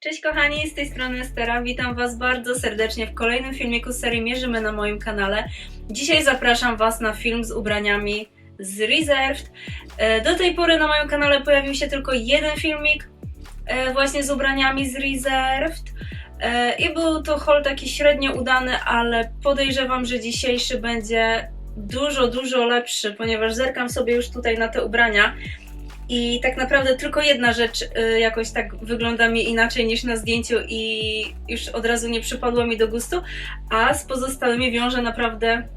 Cześć kochani, z tej strony Estera. Witam Was bardzo serdecznie w kolejnym filmiku z serii Mierzymy na moim kanale. Dzisiaj zapraszam Was na film z ubraniami z Reserved. E, Do tej pory na moim kanale pojawił się tylko jeden filmik e, właśnie z ubraniami z Reserved. E, I był to haul taki średnio udany, ale podejrzewam, że dzisiejszy będzie dużo, dużo lepszy, ponieważ zerkam sobie już tutaj na te ubrania i tak naprawdę tylko jedna rzecz y, jakoś tak wygląda mi inaczej niż na zdjęciu i już od razu nie przypadło mi do gustu, a z pozostałymi wiąże naprawdę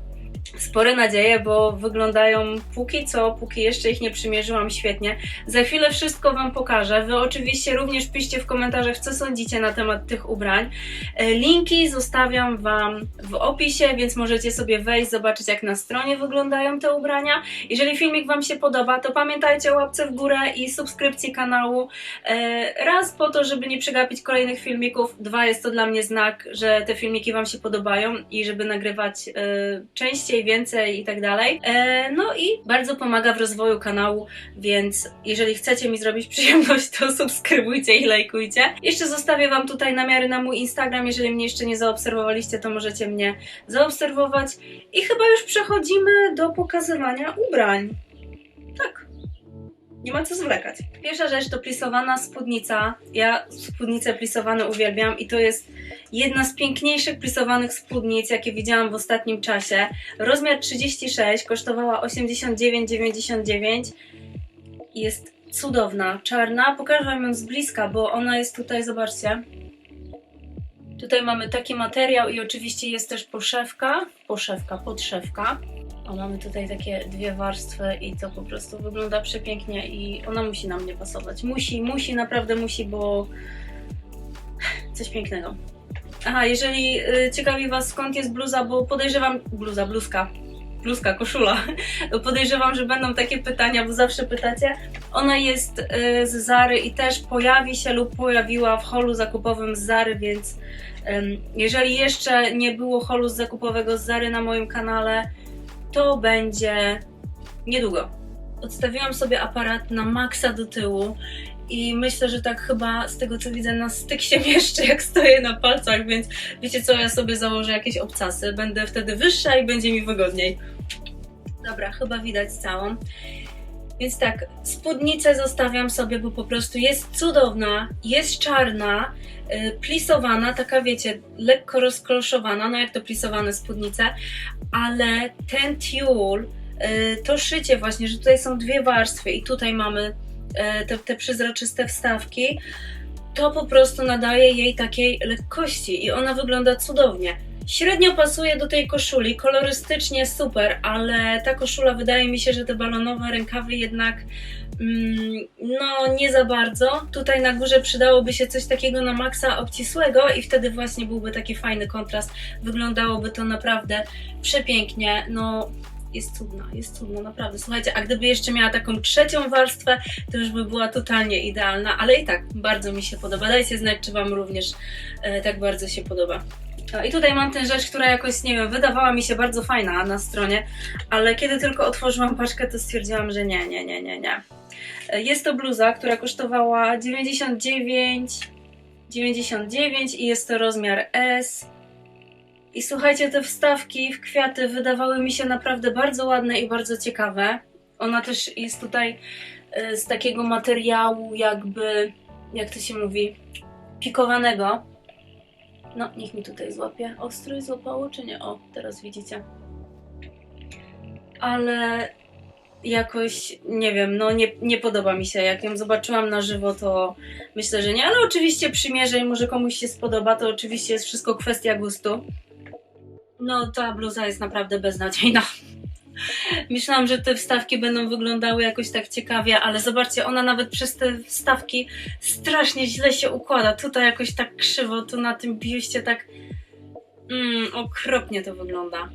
spore nadzieje, bo wyglądają póki co, póki jeszcze ich nie przymierzyłam świetnie. Za chwilę wszystko Wam pokażę. Wy oczywiście również piszcie w komentarzach, co sądzicie na temat tych ubrań. E, Linki zostawiam Wam w opisie, więc możecie sobie wejść, zobaczyć jak na stronie wyglądają te ubrania. Jeżeli filmik Wam się podoba, to pamiętajcie o łapce w górę i subskrypcji kanału. E, Raz po to, żeby nie przegapić kolejnych filmików, dwa jest to dla mnie znak, że te filmiki Wam się podobają i żeby nagrywać e, częściej, więcej i tak dalej. E, No i bardzo pomaga w rozwoju kanału, więc jeżeli chcecie mi zrobić przyjemność, to subskrybujcie i lajkujcie. Jeszcze zostawię Wam tutaj namiary na mój Instagram, jeżeli mnie jeszcze nie zaobserwowaliście, to możecie mnie zaobserwować. I chyba już przechodzimy do pokazywania ubrań. Tak. Nie ma co zwlekać. Pierwsza rzecz to plisowana spódnica. Ja spódnice plisowane uwielbiam i to jest jedna z piękniejszych plisowanych spódnic, jakie widziałam w ostatnim czasie. Rozmiar 36, kosztowała 89,99 i jest cudowna, czarna. Pokażę Wam ją z bliska, bo ona jest tutaj, zobaczcie. Tutaj mamy taki materiał i oczywiście jest też poszewka, poszewka, podszewka. O, mamy tutaj takie dwie warstwy i to po prostu wygląda przepięknie i ona musi na mnie pasować. Musi, musi, naprawdę musi, bo coś pięknego. Aha, jeżeli y, ciekawi Was skąd jest bluza, bo podejrzewam, bluza, bluzka, bluzka, koszula, podejrzewam, że będą takie pytania, bo zawsze pytacie. Ona jest y, z Zary i też pojawi się lub pojawiła w holu zakupowym z Zary, więc jeżeli jeszcze nie było holu zakupowego z Zary na moim kanale, to będzie niedługo. Odstawiłam sobie aparat na maksa do tyłu i myślę, że tak chyba z tego co widzę na styk się mieszczę jak stoję na palcach, więc wiecie co, ja sobie założę jakieś obcasy, będę wtedy wyższa i będzie mi wygodniej. Dobra, chyba widać całą. Więc tak, spódnicę zostawiam sobie, bo po prostu jest cudowna, jest czarna, y, plisowana, taka wiecie, lekko rozkloszowana, no jak to plisowane spódnice, ale ten tiul, y, to szycie właśnie, że tutaj są dwie warstwy i tutaj mamy e, te, te przezroczyste wstawki, to po prostu nadaje jej takiej lekkości i ona wygląda cudownie. Średnio pasuje do tej koszuli, kolorystycznie super, ale ta koszula wydaje mi się, że te balonowe rękawy jednak no nie za bardzo. Tutaj na górze przydałoby się coś takiego na maksa obcisłego i wtedy właśnie byłby taki fajny kontrast. Wyglądałoby to naprawdę przepięknie. No jest cudna, jest cudna, naprawdę. Słuchajcie, a gdyby jeszcze miała taką trzecią warstwę, to już by była totalnie idealna, ale i tak bardzo mi się podoba. Dajcie znać, czy Wam również e, tak bardzo się podoba. No I tutaj mam tę rzecz, która jakoś, nie wiem, wydawała mi się bardzo fajna na stronie, ale kiedy tylko otworzyłam paczkę, to stwierdziłam, że nie, nie, nie, nie, nie. E, Jest to bluza, która kosztowała 99, 99 i jest to rozmiar S. I słuchajcie, te wstawki w kwiaty wydawały mi się naprawdę bardzo ładne i bardzo ciekawe. Ona też jest tutaj e, z takiego materiału, jakby, jak to się mówi, pikowanego. No, niech mi tutaj złapie. Ostro złapało, czy nie? O, teraz widzicie. Ale jakoś, nie wiem, no nie, nie podoba mi się. Jak ją zobaczyłam na żywo, to myślę, że nie. Ale oczywiście przymierzę i może komuś się spodoba. To oczywiście jest wszystko kwestia gustu. No, ta bluza jest naprawdę beznadziejna. Myślałam, że te wstawki będą wyglądały jakoś tak ciekawie, ale zobaczcie, ona nawet przez te wstawki strasznie źle się układa. Tutaj jakoś tak krzywo, tu na tym biuście tak mm, okropnie to wygląda.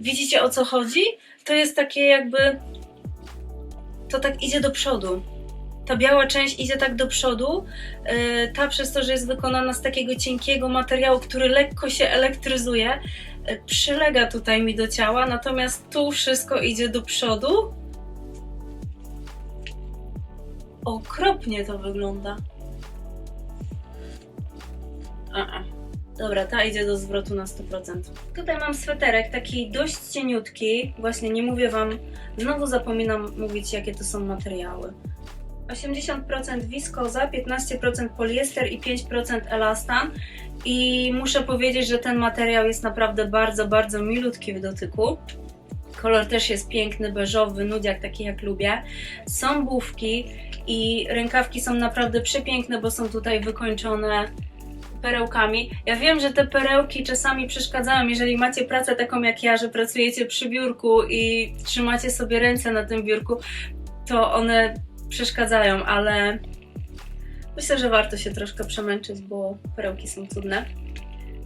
Widzicie o co chodzi? To jest takie jakby to tak idzie do przodu. ta biała część idzie tak do przodu, yy, ta przez to, że jest wykonana z takiego cienkiego materiału, który lekko się elektryzuje, yy, przylega tutaj mi do ciała, natomiast tu wszystko idzie do przodu. Okropnie to wygląda. A. Dobra, ta idzie do zwrotu na 100%. Tutaj mam sweterek, taki dość cieniutki. Właśnie nie mówię Wam, znowu zapominam mówić, jakie to są materiały. 80% wiskoza, 15% poliester i 5% elastan. I muszę powiedzieć, że ten materiał jest naprawdę bardzo, bardzo milutki w dotyku. Kolor też jest piękny, beżowy, nudziak, taki jak lubię. Są bufki i rękawki są naprawdę przepiękne, bo są tutaj wykończone perełkami. Ja wiem, że te perełki czasami przeszkadzają, jeżeli macie pracę taką jak ja, że pracujecie przy biurku i trzymacie sobie ręce na tym biurku, to one przeszkadzają, ale myślę, że warto się troszkę przemęczyć, bo perełki są cudne.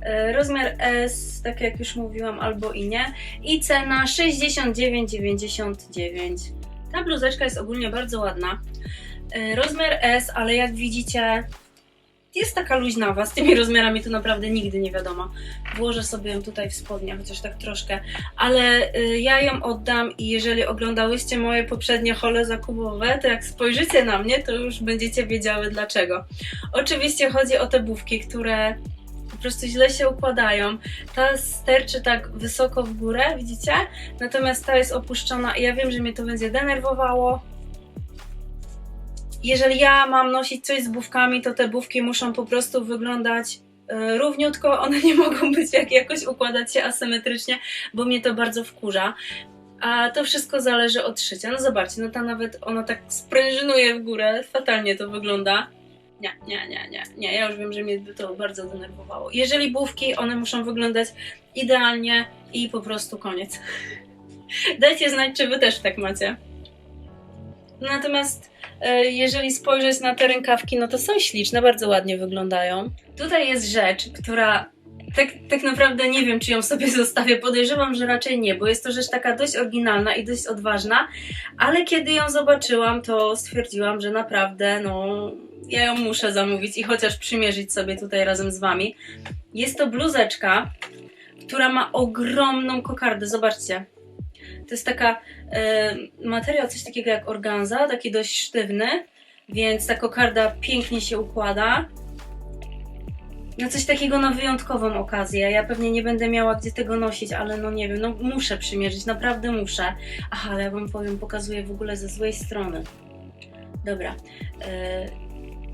E, Rozmiar S, tak jak już mówiłam, albo i nie. I cena 69,99. Ta bluzeczka jest ogólnie bardzo ładna. E, Rozmiar S, ale jak widzicie, jest taka luźnawa. Z tymi rozmiarami to naprawdę nigdy nie wiadomo. Włożę sobie ją tutaj w spodnie, chociaż tak troszkę. Ale y, ja ją oddam i jeżeli oglądałyście moje poprzednie hole zakupowe, to jak spojrzycie na mnie, to już będziecie wiedziały dlaczego. Oczywiście chodzi o te bufki, które po prostu źle się układają. Ta sterczy tak wysoko w górę, widzicie? Natomiast ta jest opuszczona i ja wiem, że mnie to będzie denerwowało, jeżeli ja mam nosić coś z bufkami, to te bufki muszą po prostu wyglądać e, równiutko, one nie mogą być jak jakoś układać się asymetrycznie, bo mnie to bardzo wkurza. A to wszystko zależy od szycia. No zobaczcie, no ta nawet ona tak sprężynuje w górę, fatalnie to wygląda. Nie, nie, nie, nie, nie, ja już wiem, że mnie to bardzo denerwowało. Jeżeli bufki, one muszą wyglądać idealnie i po prostu koniec. Dajcie znać, czy wy też tak macie. Natomiast e, jeżeli spojrzeć na te rękawki, no to są śliczne, bardzo ładnie wyglądają. Tutaj jest rzecz, która tak, tak naprawdę nie wiem, czy ją sobie zostawię. Podejrzewam, że raczej nie, bo jest to rzecz taka dość oryginalna i dość odważna, ale kiedy ją zobaczyłam, to stwierdziłam, że naprawdę, no, ja ją muszę zamówić i chociaż przymierzyć sobie tutaj razem z wami. Jest to bluzeczka, która ma ogromną kokardę. Zobaczcie. To jest taka e, materiał, coś takiego jak organza, taki dość sztywny, więc ta kokarda pięknie się układa. No coś takiego na wyjątkową okazję. Ja pewnie nie będę miała gdzie tego nosić, ale no nie wiem, no muszę przymierzyć, naprawdę muszę. Aha, ale ja wam powiem, pokazuję w ogóle ze złej strony. Dobra. E,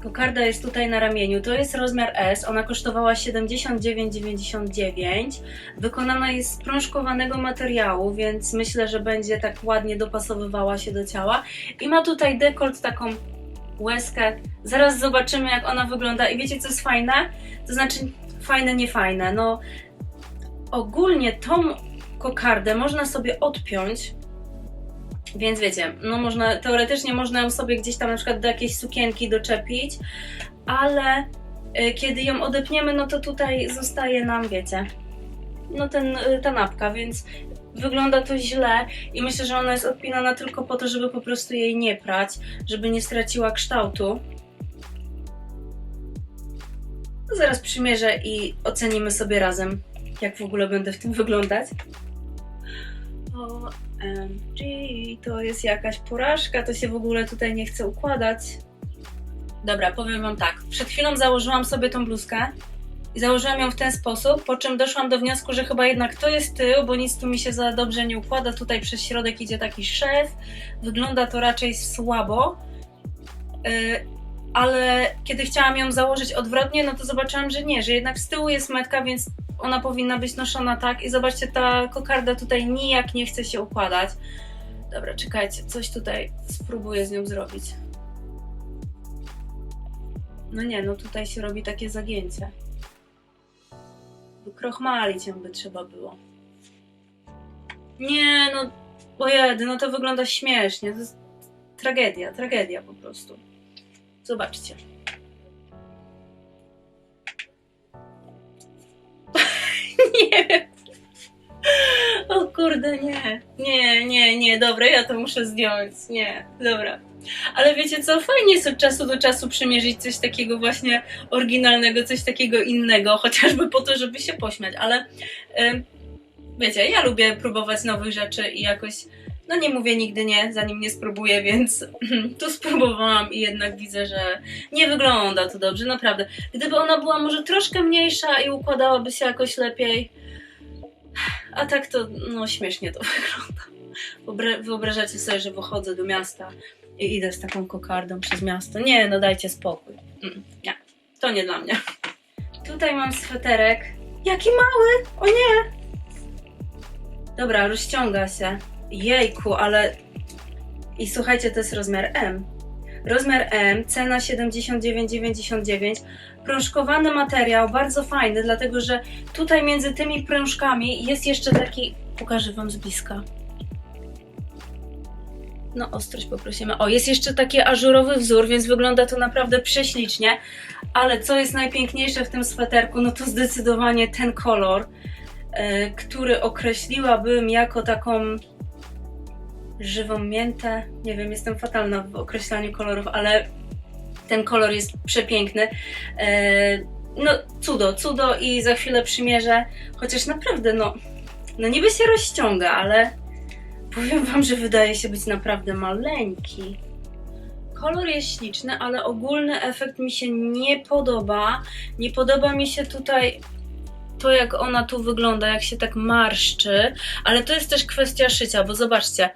kokarda jest tutaj na ramieniu. To jest rozmiar S. Ona kosztowała 79,99. Wykonana jest z prążkowanego materiału, więc myślę, że będzie tak ładnie dopasowywała się do ciała. I ma tutaj dekolt, taką łezkę. Zaraz zobaczymy, jak ona wygląda. I wiecie, co jest fajne? To znaczy, fajne, nie fajne. No, ogólnie tą kokardę można sobie odpiąć. Więc wiecie, no można, teoretycznie można ją sobie gdzieś tam na przykład do jakiejś sukienki doczepić, ale y, kiedy ją odepniemy, no to tutaj zostaje nam, wiecie, no ten, y, ta napka, więc wygląda to źle i myślę, że ona jest odpinana tylko po to, żeby po prostu jej nie prać, żeby nie straciła kształtu. Zaraz przymierzę i ocenimy sobie razem, jak w ogóle będę w tym wyglądać. OMG, to jest jakaś porażka, to się w ogóle tutaj nie chce układać. Dobra, powiem Wam tak. Przed chwilą założyłam sobie tą bluzkę i założyłam ją w ten sposób, po czym doszłam do wniosku, że chyba jednak to jest tył, bo nic tu mi się za dobrze nie układa. Tutaj przez środek idzie taki szef, wygląda to raczej słabo. Yy, ale kiedy chciałam ją założyć odwrotnie, no to zobaczyłam, że nie, że jednak z tyłu jest metka, więc ona powinna być noszona tak. I zobaczcie, ta kokarda tutaj nijak nie chce się układać. Dobra, czekajcie, coś tutaj spróbuję z nią zrobić. No nie, no tutaj się robi takie zagięcie. Krochmalić ją by trzeba było. Nie, no, ojedy, no to wygląda śmiesznie. To jest tragedia, tragedia po prostu. Zobaczcie. nie wiem. O kurde, nie. Nie, nie, nie, dobra, ja to muszę zdjąć. Nie, dobra. Ale wiecie co, fajnie jest od czasu do czasu przymierzyć coś takiego właśnie oryginalnego, coś takiego innego, chociażby po to, żeby się pośmiać, ale wiecie, ja lubię próbować nowych rzeczy i jakoś, no nie mówię nigdy nie, zanim nie spróbuję, więc tu spróbowałam i jednak widzę, że nie wygląda to dobrze, naprawdę. Gdyby ona była może troszkę mniejsza i układałaby się jakoś lepiej, a tak to, no śmiesznie to wygląda. Wyobra- Wyobrażacie sobie, że wychodzę do miasta i idę z taką kokardą przez miasto. Nie, no dajcie spokój. Nie, to nie dla mnie. Tutaj mam sweterek. Jaki mały! O nie! Dobra, rozciąga się. Jejku, ale... I słuchajcie, to jest rozmiar M. Rozmiar M, cena 79,99. Prążkowany materiał, bardzo fajny, dlatego że tutaj między tymi prążkami jest jeszcze taki... Pokażę Wam z bliska. No, ostrość poprosimy. O, jest jeszcze taki ażurowy wzór, więc wygląda to naprawdę prześlicznie. Ale co jest najpiękniejsze w tym sweterku, no to zdecydowanie ten kolor, e, który określiłabym jako taką żywą miętę. Nie wiem, jestem fatalna w określaniu kolorów, ale ten kolor jest przepiękny. E, no, cudo, cudo i za chwilę przymierzę. Chociaż naprawdę, no, no niby się rozciąga, ale powiem Wam, że wydaje się być naprawdę maleńki. Kolor jest śliczny, ale ogólny efekt mi się nie podoba. Nie podoba mi się tutaj to, jak ona tu wygląda, jak się tak marszczy, ale to jest też kwestia szycia, bo zobaczcie,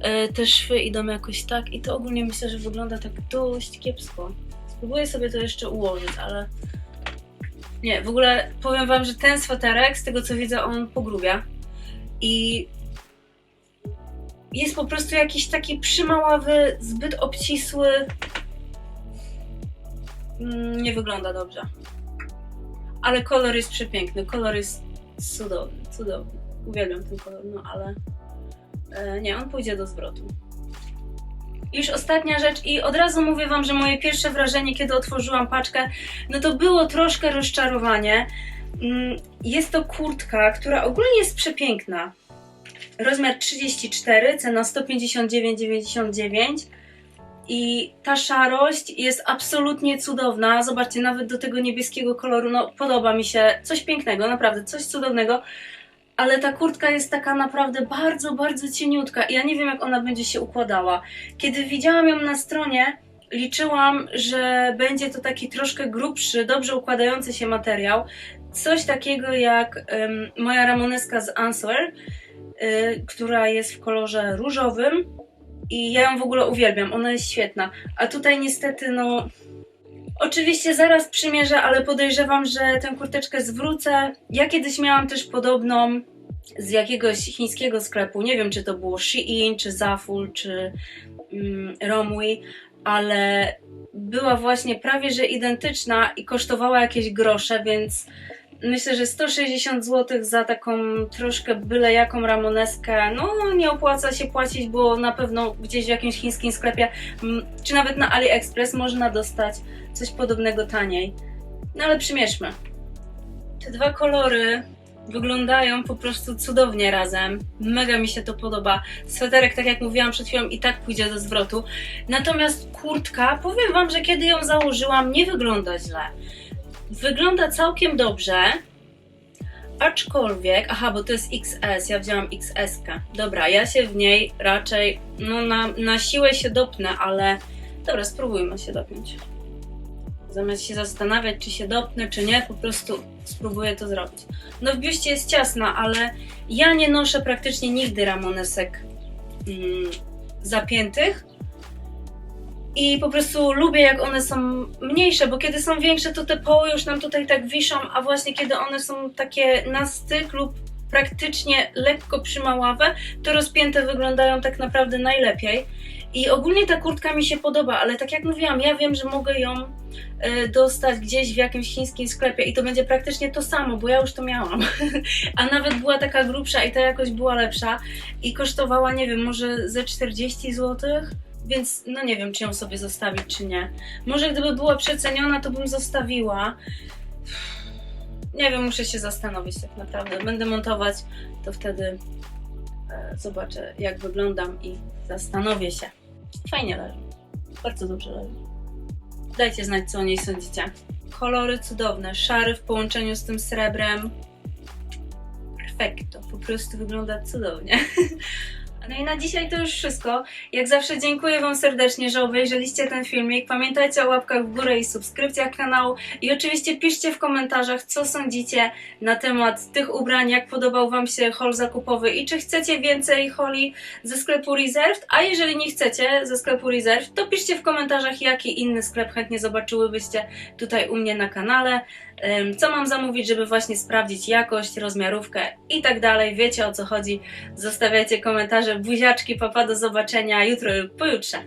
e, te szwy idą jakoś tak i to ogólnie myślę, że wygląda tak dość kiepsko. Spróbuję sobie to jeszcze ułożyć, ale nie, w ogóle powiem Wam, że ten sweterek, z tego co widzę, on pogrubia i jest po prostu jakiś taki przymaławy, zbyt obcisły. Mm, Nie wygląda dobrze. Ale kolor jest przepiękny, kolor jest cudowny, cudowny. Uwielbiam ten kolor, no ale e, nie, on pójdzie do zwrotu. Już ostatnia rzecz i od razu mówię Wam, że moje pierwsze wrażenie, kiedy otworzyłam paczkę, no to było troszkę rozczarowanie. Mm, Jest to kurtka, która ogólnie jest przepiękna. Rozmiar 34, cena 159,99 i ta szarość jest absolutnie cudowna. Zobaczcie, nawet do tego niebieskiego koloru, no podoba mi się coś pięknego, naprawdę coś cudownego. Ale ta kurtka jest taka naprawdę bardzo, bardzo cieniutka i ja nie wiem, jak ona będzie się układała. Kiedy widziałam ją na stronie, liczyłam, że będzie to taki troszkę grubszy, dobrze układający się materiał. Coś takiego jak em, moja ramoneska z Answer, y, która jest w kolorze różowym i ja ją w ogóle uwielbiam, ona jest świetna. A tutaj niestety, no. Oczywiście zaraz przymierzę, ale podejrzewam, że tę kurteczkę zwrócę. Ja kiedyś miałam też podobną z jakiegoś chińskiego sklepu. Nie wiem, czy to było Shein, czy Zaful, czy mm, Romwe, ale była właśnie prawie że identyczna i kosztowała jakieś grosze, więc myślę, że 160 zł za taką troszkę byle jaką ramoneskę, no nie opłaca się płacić, bo na pewno gdzieś w jakimś chińskim sklepie, mm, czy nawet na AliExpress można dostać coś podobnego taniej. No ale przymierzmy. Te dwa kolory wyglądają po prostu cudownie razem. Mega mi się to podoba. Sweterek, tak jak mówiłam przed chwilą, i tak pójdzie do zwrotu. Natomiast kurtka, powiem Wam, że kiedy ją założyłam, nie wygląda źle. Wygląda całkiem dobrze. Aczkolwiek, aha, bo to jest XS, ja wzięłam XS. -kę. Dobra, ja się w niej raczej, no na, na siłę się dopnę, ale dobra, spróbujmy się dopiąć. Zamiast się zastanawiać, czy się dopnę, czy nie, po prostu spróbuję to zrobić. No w biuście jest ciasna, ale ja nie noszę praktycznie nigdy ramonesek mm, zapiętych. I po prostu lubię, jak one są mniejsze, bo kiedy są większe, to te poły już nam tutaj tak wiszą, a właśnie kiedy one są takie na styk lub praktycznie lekko przymaławe, to rozpięte wyglądają tak naprawdę najlepiej. I ogólnie ta kurtka mi się podoba, ale tak jak mówiłam, ja wiem, że mogę ją e, dostać gdzieś w jakimś chińskim sklepie i to będzie praktycznie to samo, bo ja już to miałam. A nawet była taka grubsza i ta jakoś była lepsza i kosztowała, nie wiem, może ze 40 zł. Więc no nie wiem, czy ją sobie zostawić, czy nie. Może gdyby była przeceniona, to bym zostawiła. Nie wiem, muszę się zastanowić tak naprawdę. Będę montować, to wtedy e, zobaczę, jak wyglądam i zastanowię się. Fajnie leży. Bardzo dobrze leży. Dajcie znać, co o niej sądzicie. Kolory cudowne, szary w połączeniu z tym srebrem. Perfekto, po prostu wygląda cudownie. No i na dzisiaj to już wszystko. Jak zawsze dziękuję Wam serdecznie, że obejrzeliście ten filmik. Pamiętajcie o łapkach w górę i subskrypcjach kanału. I oczywiście piszcie w komentarzach, co sądzicie na temat tych ubrań, jak podobał Wam się haul zakupowy i czy chcecie więcej holi ze sklepu Reserved. A jeżeli nie chcecie ze sklepu Reserved, to piszcie w komentarzach, jaki inny sklep chętnie zobaczyłybyście tutaj u mnie na kanale. Co mam zamówić, żeby właśnie sprawdzić jakość, rozmiarówkę i tak dalej. Wiecie o co chodzi. Zostawiajcie komentarze, buziaczki, papa, do zobaczenia jutro lub pojutrze.